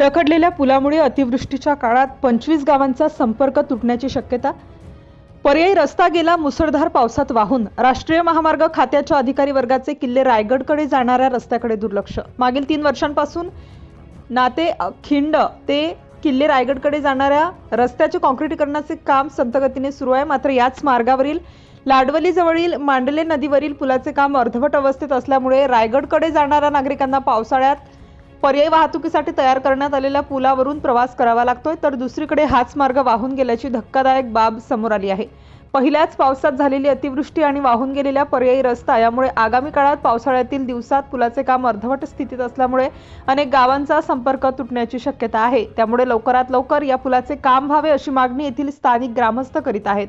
रखडलेल्या पुलामुळे अतिवृष्टीच्या काळात पंचवीस गावांचा संपर्क तुटण्याची शक्यता. पर्यायी रस्ता गेला मुसळधार पावसात वाहून. राष्ट्रीय महामार्ग खात्याच्या अधिकारी वर्गाचे किल्ले रायगडकडे जाणाऱ्या रस्त्याकडे दुर्लक्ष. मागील तीन वर्षांपासून नाते खिंड ते किल्ले रायगडकडे जाणाऱ्या रस्त्याचे काँक्रीटीकरणाचे काम संतगतीने सुरू आहे. मात्र याच मार्गावरील लाडवलीजवळील मांडले नदीवरील पुलाचे काम अर्धवट अवस्थेत असल्यामुळे रायगडकडे जाणाऱ्या नागरिकांना पावसाळ्यात पर्यायी वाहतुकीसाठी तयार करण्यात आलेल्या पुलावरून प्रवास करावा लागतोय तर दुसरीकडे हाच मार्ग वाहून गेल्याची धक्कादायक बाब समोर आली आहे. पहिल्याच पावसात झालेली अतिवृष्टी आणि वाहून गेलेल्या पर्यायी रस्ता यामुळे आगामी काळात पावसाळ्यातील दिवसात पुलाचे काम अर्धवट स्थितीत असल्यामुळे अनेक गावांचा संपर्क तुटण्याची शक्यता आहे. त्यामुळे लवकरात लवकर या पुलाचे काम व्हावे अशी मागणी येथील स्थानिक ग्रामस्थ करीत आहेत.